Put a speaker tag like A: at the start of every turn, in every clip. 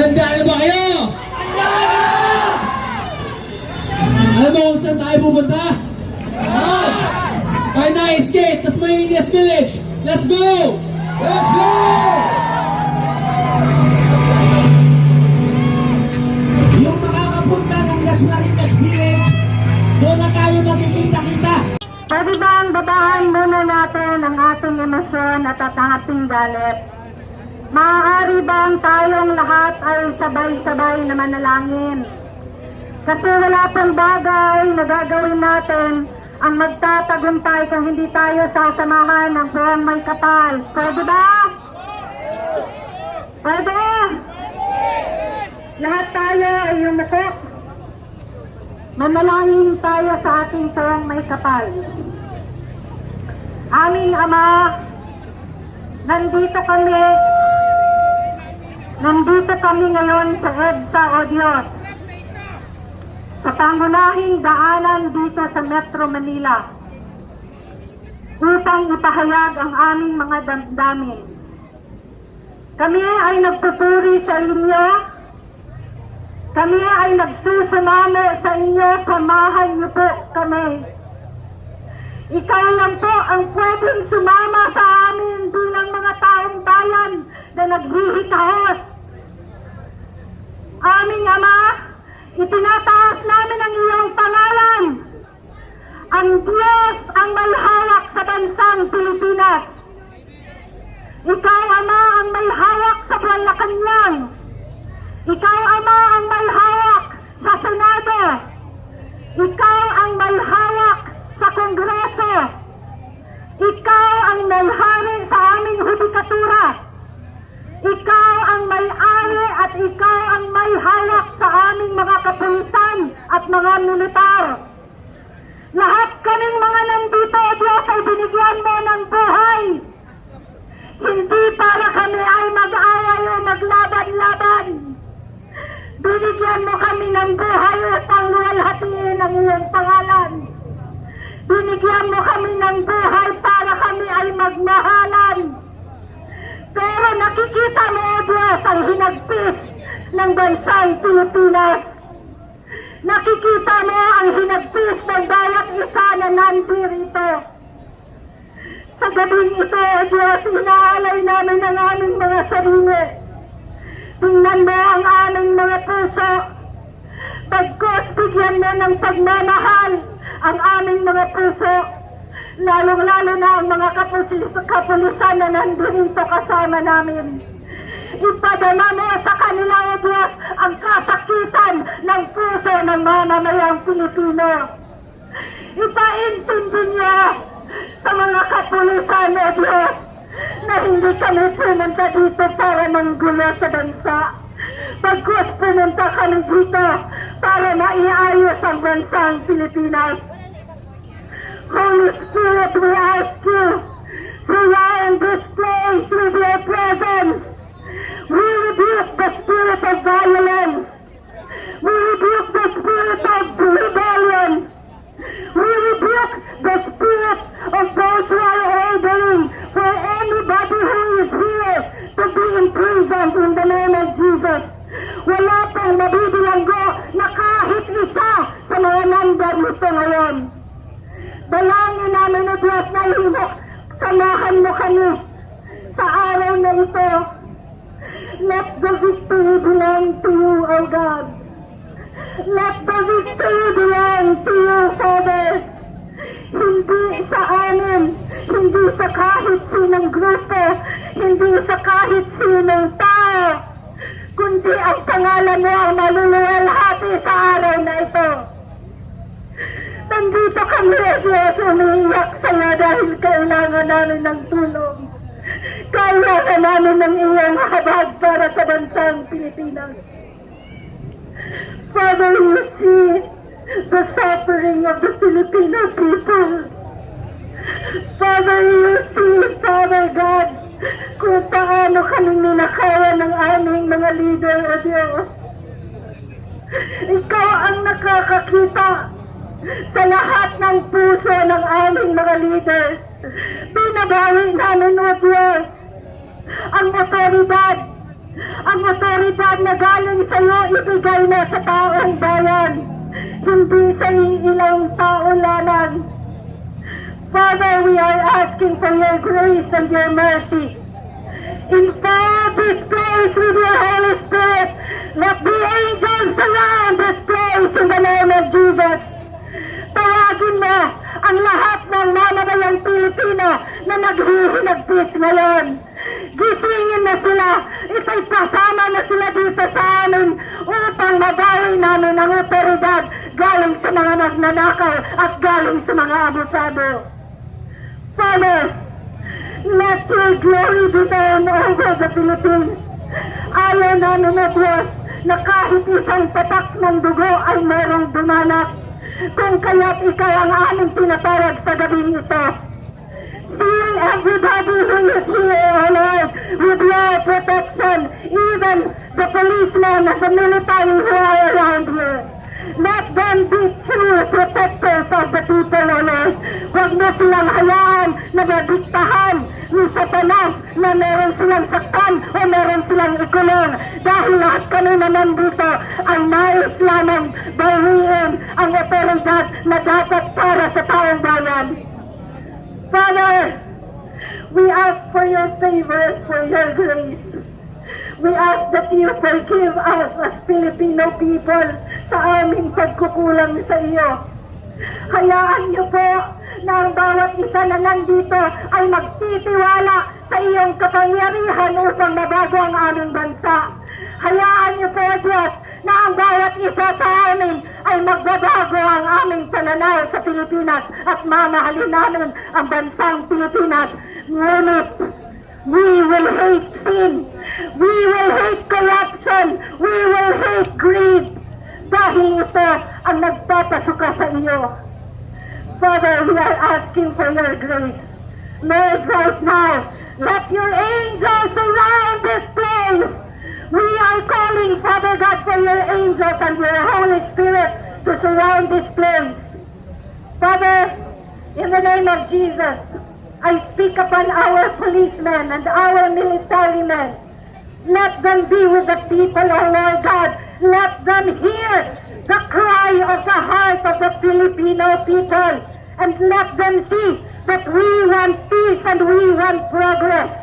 A: Handa na ba kayo? Alam mo kung saan tayo pupunta? Saan? Karnayes Gate, Tasmanias Village. Let's go! Let's go!
B: Yung makakapunta ng Dasmariñas Village, doon na tayo magkikita-kita.
C: Pwede bang babahan muna natin ang ating emosyon at at ang ating galit? Maaari bang tayong lahat ay sabay-sabay na manalangin? Kasi wala pang bagay na gagawin natin ang magtatagumpay kung hindi tayo sasamahan ng buong may kapal. Pwede ba? Pwede? Lahat tayo ay yumuko. Manalangin tayo sa ating tuwang may kapal. Aming Ama, nandito kami, nandito kami ngayon sa EDSA o Diyos, sa pangunahing daanan dito sa Metro Manila, upang ipahayag ang aming mga damdamin. Kami ay nagpupuri sa inyo kami ay nagsusumamo sa inyo, samahan niyo po kami. Ikaw lang po ang pwedeng sumama sa amin bilang mga taong bayan na naghihikahos. Aming Ama, itinataas namin ang iyong pangalan. Ang Diyos ang malhawak sa bansang Pilipinas. Ikaw, Ama, ang malhawak sa Malacanang. Ikaw, Ama, ang malhawak sa Senado. Ikaw ang malhawak sa Kongreso. Ikaw ang malhari mga militar. Lahat kaming mga nandito, O Diyos, ay binigyan mo ng buhay. Hindi para kami ay mag-away o maglaban-laban. Binigyan mo kami ng buhay upang luwalhatiin ang iyong pangalan. Binigyan mo kami ng buhay para kami ay magmahalan. Pero nakikita mo, O Diyos, ang hinagpis ng bansang Pilipinas. Nakikita mo ang hinagpis ng bawat isa na nandito. Sa gabing ito, O Diyos, inaalay namin ang aming mga sarili. Tingnan mo ang aming mga puso. Pagkos bigyan mo ng pagmamahal ang aming mga puso. Lalong-lalo na ang mga kapulis kapulisan na nandito kasama namin. Ipadala mo sa kanila, O Diyos, ang kasakitan ng puso ng mamamayang Pilipino. Ipaintindi niyo sa mga kapulisan, O Diyos, na hindi kami pumunta dito para manggulo sa bansa. Pagkos pumunta kami dito para maiayos ang bansang Pilipinas. Holy Spirit, we ask you to in this place with your presence. We rebuke the spirit of violence. We rebuke the spirit of rebellion. We rebuke the spirit of those who are ordering for anybody who is here to be imprisoned in the name of Jesus. Wala pang mabibilanggo na kahit isa sa mga nandar nito ngayon. Dalangin namin o Diyos na himok, samahan mo kami sa araw na ito. Let the victory belong to you, O God. Let the victory belong to you, Father. Hindi sa amin, hindi sa kahit sinong grupo, hindi sa kahit sinong tao, kundi ang pangalan mo ang maluluwalhati sa araw na ito. Nandito kami, Diyos, umiiyak sa iyo dahil kailangan namin ng namin ng iyong habag para sa bansang Pilipinas. Father, you see the suffering of the Filipino people. Father, you see, Father God, kung paano kami ninakawan ng aming mga leader, O Diyos. Ikaw ang nakakakita sa lahat ng puso ng aming mga leader. Pinabawi namin, O Diyos, ang otoridad Ang otoridad na galing sa iyo, ibigay na sa taong bayan. Hindi sa ilang tao lamang. Father, we are asking for your grace and your mercy. Inspire this place with your Holy Spirit. Let the angels surround this place in the name of Jesus. Tawagin mo ang lahat ng mamamayang Pilipino na naghihinagpis ngayon. Gisingin na sila. Ito'y pasama na sila dito sa amin upang mabawi namin ang otoridad galing sa mga nagnanakaw at galing sa mga abusado. Father, let your glory be known over the Philippines. Ayaw namin na Diyos na kahit isang patak ng dugo ay merong dumanak. Kung kaya't ikaw ang aming tinatawag sa gabing ito. Seal everybody who is here, O Lord, with your protection, even the policemen and the military who are around here. Let them be true protectors of the people, O Lord. Huwag mo silang hayaan na nadiktahan ni Satanas na meron silang saktan o meron silang ikulong. Dahil lahat kami na nandito ay nais lamang bawiin ang otoridad na dapat para sa taong bayan. Father, we ask for your favor, for your grace. We ask that you forgive us as Filipino people sa aming pagkukulang sa iyo. Hayaan niyo po na ang bawat isa na nandito ay magtitiwala sa iyong kapangyarihan upang mabago ang aming bansa. Hayaan niyo po, Diyos, na ang bawat isa sa amin ay magbabago ang aming pananaw sa Pilipinas at mamahalin namin ang bansang Pilipinas. Ngunit, we will hate sin. We will hate corruption. We will hate greed. Dahil ito ang nagpapasuka sa iyo. Father, we are asking for your grace. Lord, right now, let your angels surround this place. We are calling, Father God, for your angels and your Holy Spirit to surround this place. Father, in the name of Jesus, I speak upon our policemen and our military men. Let them be with the people, O Lord God. Let them hear the cry of the heart of the Filipino people. And let them see that we want peace and we want progress.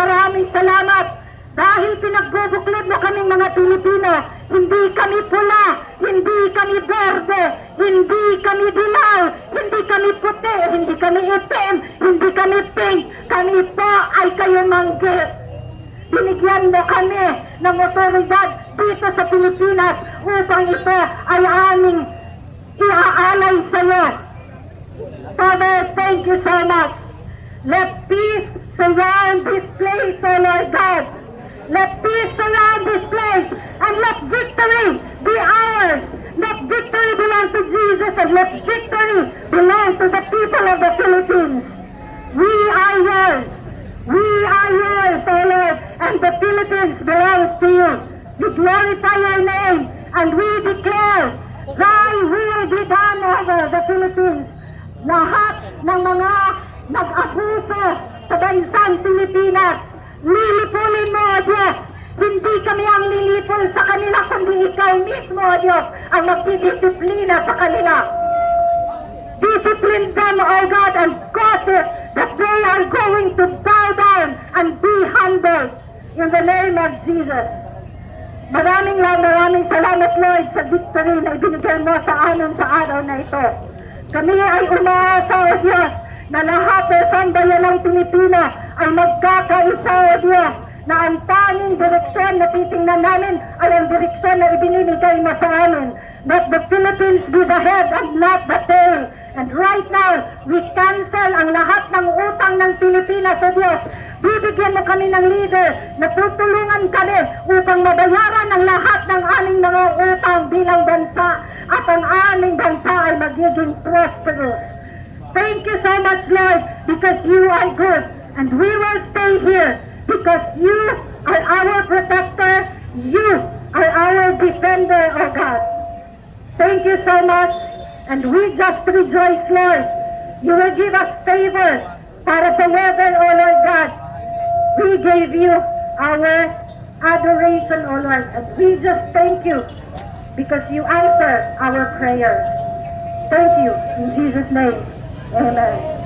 C: Maraming salamat dahil pinagbubuklod mo kaming mga Pilipino. Hindi kami pula, hindi kami berde, hindi kami dilaw, hindi kami puti, hindi kami itim, hindi kami pink. Kami po ay kayo manggi. Binigyan mo kami ng otoridad dito sa Pilipinas upang ito ay aming iaalay sa iyo. Father, thank you so much. Let peace surround this place, O Lord God. Let peace surround this place and let victory be ours. Let victory belong to Jesus and let victory belong to the people of the Philippines. We are yours. We are yours, O Lord, and the Philippines belongs to you. We glorify your name and we declare, Thy will be done over the Philippines. Lahat ng mga nag-abuso sa bansang Pilipinas, lilipulin mo, O Diyos. Hindi kami ang lilipol sa kanila, kundi ikaw mismo, O Diyos, ang magdidisiplina sa kanila. Discipline them, O God, and cause it that they are going to bow down and be humble in the name of Jesus. Maraming lang, maraming salamat, Lord, sa victory na ibinigay mo sa amin sa araw na ito. Kami ay umaasa, O Diyos, na lahat ng sambayan ng Pilipino ay magkakaisa, O Diyos, na ang tanging direksyon na titingnan namin ay ang direksyon na ibinibigay mo sa amin. Let the Philippines be the head and not the tail. And right now, we cancel ang lahat ng utang ng Pilipinas sa Diyos. Bibigyan mo kami ng leader na tutulungan kami upang mabayaran ang lahat ng aming mga utang bilang bansa at ang aming bansa ay magiging prosperous. Thank you so much, Lord, because you are good. And we will stay here because you are our protector. You are our defender, oh God. Thank you so much. And we just rejoice, Lord. You will give us favor para sa weather, O Lord God. We gave you our adoration, O Lord, and we just thank you because you answer our prayer. Thank you. In Jesus' name, amen.